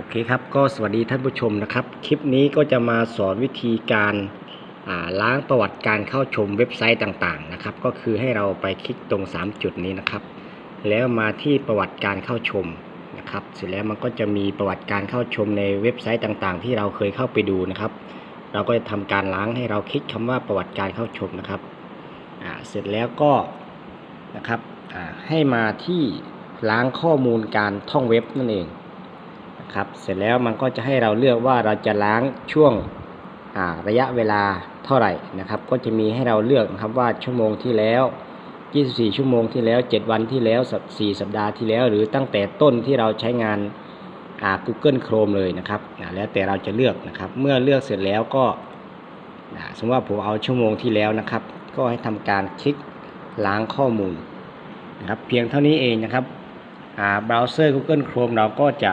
โอเคครับก็สวัสดีท่านผู้ชมนะครับ คลิปนี้ก็จะมาสอนวิธีการาล้างประวัติการเข้าชมเว็บไซต์ต่างๆนะครับ ก็คือให้เราไปคลิกตรง 3 จุดนี้นะครับ แล้วมาที่ประวัติการเข้าชมนะครับ เสร็จแล้วมันก็จะมีประวัติการเข้าชมในเว็บไซต์ต่างๆ ที่เราเคยเข้าไปดูนะครับ เราก็จะทำการล้างให้เราคลิกคำว่าประวัติการเข้าชมนะครับเสร็จแล้วก็นะครับให้มาที่ล้างข้อมูลการท่องเว็บนั่นเอง ครับ เสร็จแล้วมันก็จะให้เราเลือกว่าเราจะล้างช่วงระยะเวลาเท่าไหร่นะครับ ก็จะมีให้เราเลือกนะครับว่าชั่วโมงที่แล้ว 24 ชั่วโมงที่แล้ว 7 วันที่แล้วสัป4สัปดาห์ที่แล้ว หรือตั้งแต่ต้นที่เราใช้งานอา Google Chrome เลยนะครับแล้วแต่เราจะเลือกนะครับ เมื่อเลือกเสร็จแล้วก็สมมติว่าผมเอาชั่วโมงที่แล้วนะครับ ก็ให้ทำการคลิกล้างข้อมูลนะครับเพียงเท่านี้เองนะครับเบราว์เซอร์ Google Chrome เราก็จะ